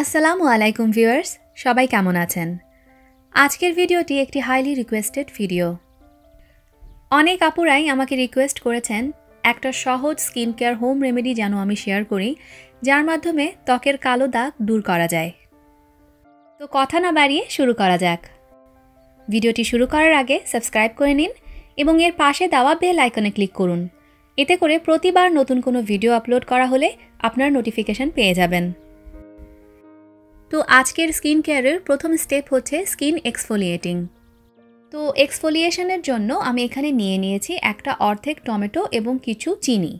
আসসালামু আলাইকুম ভিউয়ার্স, সবাই কেমন আছেন? আজকের ভিডিওটি একটি হাইলি রিকোয়েস্টেড ভিডিও অনেক আপুরাই আমাকে রিকোয়েস্ট করেছেন একটা সহজ স্কিন কেয়ার হোম রেমেডি যেন আমি শেয়ার করি, যার মাধ্যমে ত্বকের কালো দাগ দূর করা যায়। তো কথা না বাড়িয়ে শুরু করা যাক। ভিডিওটি শুরু করার আগে সাবস্ক্রাইব করে নিন এবং এর পাশে দেওয়া বেল আইকনে ক্লিক করুন। এতে করে প্রতিবার নতুন কোনো ভিডিও আপলোড করা হলে আপনার নোটিফিকেশন পেয়ে যাবেন। তো আজকের স্কিন কেয়ারের প্রথম স্টেপ হচ্ছে স্কিন এক্সফোলিয়েটিং তো এক্সফোলিয়েশনের জন্য আমি এখানে নিয়ে নিয়েছি একটা অর্ধেক টমেটো এবং কিছু চিনি।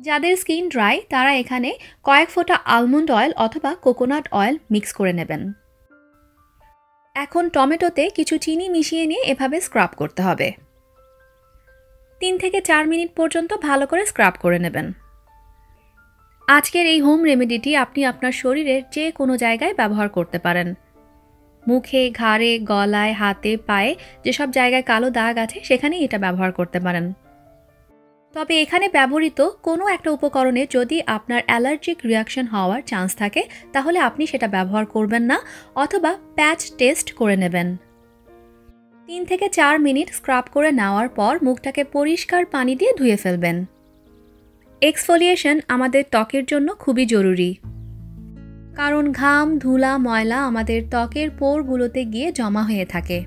যাদের স্কিন ড্রাই, তারা এখানে কয়েক ফোঁটা আলমন্ড অয়েল অথবা কোকোনাট অয়েল মিক্স করে নেবেন। এখন টমেটোতে কিছু চিনি মিশিয়ে নিয়ে এভাবে স্ক্রাব করতে হবে। তিন থেকে চার মিনিট পর্যন্ত ভালো করে স্ক্রাব করে নেবেন। আজকের এই হোম রেমেডিটি আপনি আপনার শরীরের যে কোনো জায়গায় ব্যবহার করতে পারেন। মুখে, ঘাড়ে, গলায়, হাতে, পায়ে যেসব জায়গায় কালো দাগ আছে, সেখানেই এটা ব্যবহার করতে পারেন। তবে এখানে ব্যবহৃত কোনো একটা উপকরণে যদি আপনার অ্যালার্জিক রিয়াকশন হওয়ার চান্স থাকে, তাহলে আপনি সেটা ব্যবহার করবেন না অথবা প্যাচ টেস্ট করে নেবেন। তিন থেকে চার মিনিট স্ক্রাব করে নেওয়ার পর মুখটাকে পরিষ্কার পানি দিয়ে ধুয়ে ফেলবেন। এক্সফোলিয়েশন আমাদের ত্বকের জন্য খুবই জরুরি। কারণ ঘাম, ধুলা, ময়লা আমাদের ত্বকের পোরগুলোতে গিয়ে জমা হয়ে থাকে।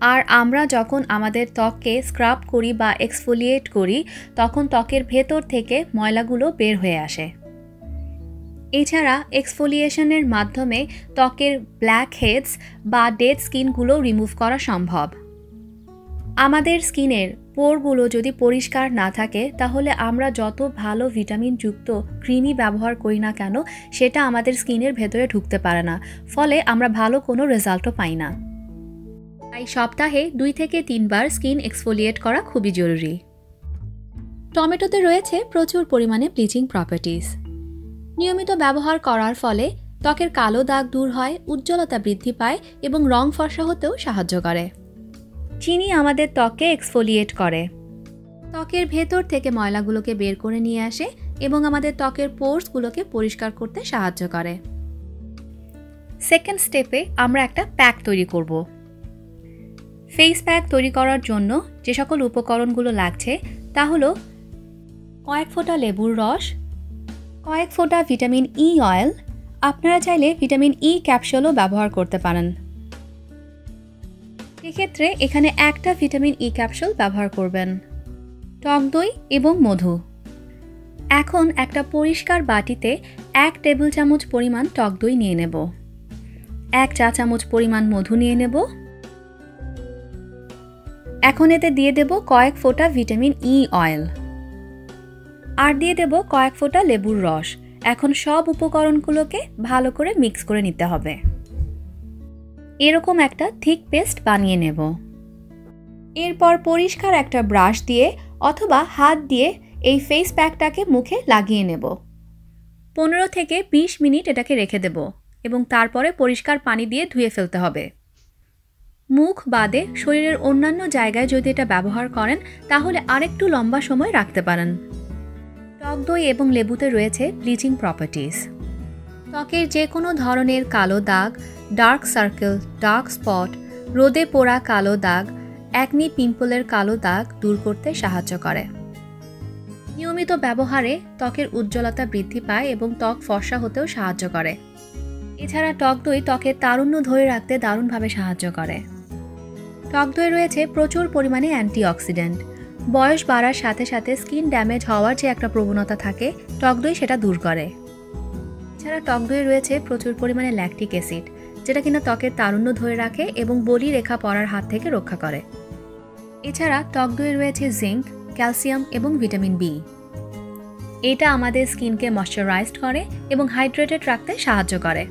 আর আমরা যখন আমাদের ত্বককে স্ক্রাব করি বা এক্সফোলিয়েট করি, তখন ত্বকের ভেতর থেকে ময়লাগুলো বের হয়ে আসে। এছাড়া এক্সফোলিয়েশনের মাধ্যমে ত্বকের ব্ল্যাক হেডস বা ডেড স্কিনগুলো রিমুভ করা সম্ভব। আমাদের স্কিনের পোরগুলো যদি পরিষ্কার না থাকে, তাহলে আমরা যত ভালো ভিটামিনযুক্ত ক্রিমই ব্যবহার করি না কেন, সেটা আমাদের স্কিনের ভেতরে ঢুকতে পারে না। ফলে আমরা ভালো কোনো রেজাল্টও পাই না। তাই সপ্তাহে দুই থেকে তিনবার স্কিন এক্সফোলিয়েট করা খুবই জরুরি। টমেটোতে রয়েছে প্রচুর পরিমাণে ব্লিচিং প্রপার্টিস। নিয়মিত ব্যবহার করার ফলে ত্বকের কালো দাগ দূর হয়, উজ্জ্বলতা বৃদ্ধি পায় এবং রং ফর্সা হতেও সাহায্য করে। চিনি আমাদের ত্বককে এক্সফোলিয়েট করে। ত্বকের ভেতর থেকে ময়লাগুলোকে বের করে নিয়ে আসে এবং আমাদের ত্বকের পোর্সগুলোকে পরিষ্কার করতে সাহায্য করে। সেকেন্ড স্টেপে আমরা একটা প্যাক তৈরি করব। ফেস প্যাক তৈরি করার জন্য যে সকল উপকরণগুলো লাগছে তা হলো কয়েক ফোঁটা লেবুর রস কয়েক ফোঁটা ভিটামিন ই অয়েল আপনারা চাইলে ভিটামিন ই ক্যাপসুলও ব্যবহার করতে পারেন। সেক্ষেত্রে এখানে একটা ভিটামিন ই ক্যাপসুল ব্যবহার করবেন। টক দই এবং মধু। এখন একটা পরিষ্কার বাটিতে এক টেবিল চামচ পরিমাণ টক দই নিয়ে নেব। এক চা চামচ পরিমাণ মধু নিয়ে নেব। এখন এতে দিয়ে দেব কয়েক ফোঁটা ভিটামিন ই অয়েল আর দিয়ে দেব কয়েক ফোঁটা লেবুর রস। এখন সব উপকরণগুলোকে ভালো করে মিক্স করে নিতে হবে। এরকম একটা থিক পেস্ট বানিয়ে নেব। এরপর পরিষ্কার একটা ব্রাশ দিয়ে অথবা হাত দিয়ে এই ফেস প্যাকটাকে মুখে লাগিয়ে নেব। পনেরো থেকে বিশ মিনিট এটাকে রেখে দেব এবং তারপরে পরিষ্কার পানি দিয়ে ধুয়ে ফেলতে হবে। মুখ বাদে শরীরের অন্যান্য জায়গায় যদি এটা ব্যবহার করেন, তাহলে আরেকটু লম্বা সময় রাখতে পারেন। টক দই এবং লেবুতে রয়েছে ব্লিচিং প্রপার্টিস ত্বকের যে কোনো ধরনের কালো দাগ ডার্ক সার্কেল, ডার্ক স্পট, রোদে পোড়া কালো দাগ, একনি পিম্পলের কালো দাগ দূর করতে সাহায্য করে। নিয়মিত ব্যবহারে ত্বকের উজ্জ্বলতা বৃদ্ধি পায় এবং ত্বক ফর্সা হতেও সাহায্য করে। এছাড়া টক দই ত্বকের তারুণ্য ধরে রাখতে দারুণভাবে সাহায্য করে। টক দই রয়েছে প্রচুর পরিমাণে অ্যান্টিঅক্সিডেন্ট। বয়স বাড়ার সাথে সাথে স্কিন ড্যামেজ হওয়ার যে একটা প্রবণতা থাকে টক দই সেটা দূর করে। এছাড়া টক দইয়ে রয়েছে প্রচুর পরিমাণে ল্যাকটিক অ্যাসিড যেটা কিনা ত্বকের তারুণ্য ধরে রাখে এবং বলি রেখা পড়ার হাত থেকে রক্ষা করে। এছাড়া টক দইয়ে রয়েছে জিঙ্ক ক্যালসিয়াম এবং ভিটামিন বি এটা আমাদের স্কিনকে ময়শ্চারাইজড করে এবং হাইড্রেটেড রাখতে সাহায্য করে।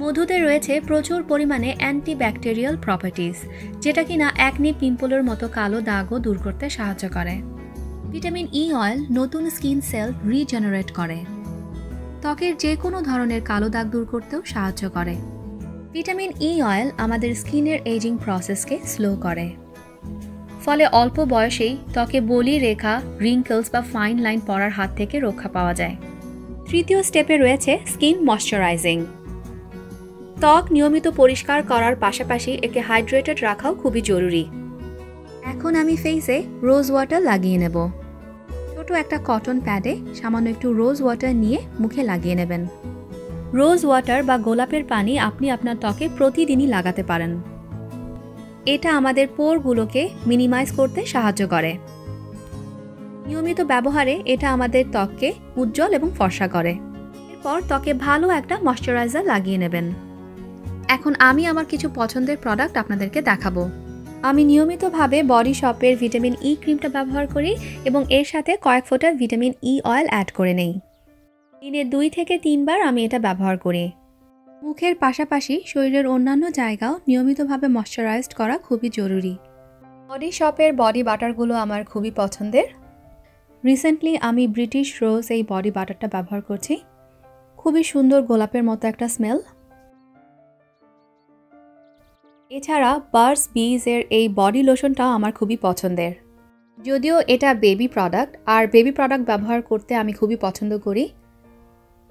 মধুতে রয়েছে প্রচুর পরিমাণে অ্যান্টিব্যাকটেরিয়াল প্রপার্টিস যেটা কিনা একনি পিম্পলের মতো কালো দাগও দূর করতে সাহায্য করে। ভিটামিন ই অয়েল নতুন স্কিন সেল রিজেনারেট করে। ত্বকের যে কোনো ধরনের কালো দাগ দূর করতেও সাহায্য করে। ভিটামিন ই অয়েল আমাদের স্কিনের এজিং প্রসেসকে স্লো করে। ফলে অল্প বয়সেই ত্বকে বলি রেখা রিঙ্কলস বা ফাইন লাইন পড়ার হাত থেকে রক্ষা পাওয়া যায়। তৃতীয় স্টেপে রয়েছে স্কিন ময়শ্চারাইজিং ত্বক নিয়মিত পরিষ্কার করার পাশাপাশি একে হাইড্রেটেড রাখাও খুবই জরুরি। এখন আমি ফেসে রোজ ওয়াটার লাগিয়ে নেব। ছোট একটা কটন প্যাডে সামান্য একটু রোজ ওয়াটার নিয়ে মুখে লাগিয়ে নেবেন। রোজ ওয়াটার বা গোলাপের পানি আপনি আপনার ত্বকে প্রতিদিনই লাগাতে পারেন। এটা আমাদের পোরগুলোকে মিনিমাইজ করতে সাহায্য করে। নিয়মিত ব্যবহারে এটা আমাদের ত্বককে উজ্জ্বল এবং ফর্সা করে। এরপর ত্বকে ভালো একটা ময়শ্চারাইজার লাগিয়ে নেবেন। এখন আমি আমার কিছু পছন্দের প্রোডাক্ট আপনাদেরকে দেখাবো। আমি নিয়মিতভাবে বডি শপের ভিটামিন ই ক্রিমটা ব্যবহার করি এবং এর সাথে কয়েক ফোঁটা ভিটামিন ই অয়েল অ্যাড করে নেই। দিনে দুই থেকে তিনবার আমি এটা ব্যবহার করি। মুখের পাশাপাশি শরীরের অন্যান্য জায়গাও নিয়মিতভাবে ময়শ্চারাইজড করা খুবই জরুরি। বডি শপের বডি বাটারগুলো আমার খুবই পছন্দের। রিসেন্টলি আমি ব্রিটিশ রোজ এই বডি বাটারটা ব্যবহার করছি। খুবই সুন্দর গোলাপের মতো একটা স্মেল এছাড়া বার্স বিজের এই বডি লোশনটাও আমার খুবই পছন্দের। যদিও এটা বেবি প্রোডাক্ট, আর বেবি প্রোডাক্ট ব্যবহার করতে আমি খুবই পছন্দ করি।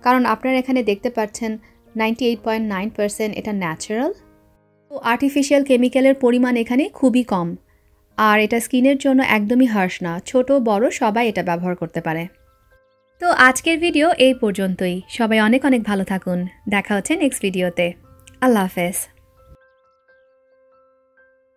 কারণ আপনারা এখানে দেখতে পাচ্ছেন নাইনটি এটা ন্যাচারাল তো আর্টিফিশিয়াল কেমিক্যালের পরিমাণ এখানে খুবই কম। আর এটা স্কিনের জন্য একদমই হার্শ না, ছোট, বড়, সবাই এটা ব্যবহার করতে পারে। তো আজকের ভিডিও এই পর্যন্তই। সবাই অনেক অনেক ভালো থাকুন। দেখা হচ্ছে নেক্সট ভিডিওতে আল্লাহ হাফেজ।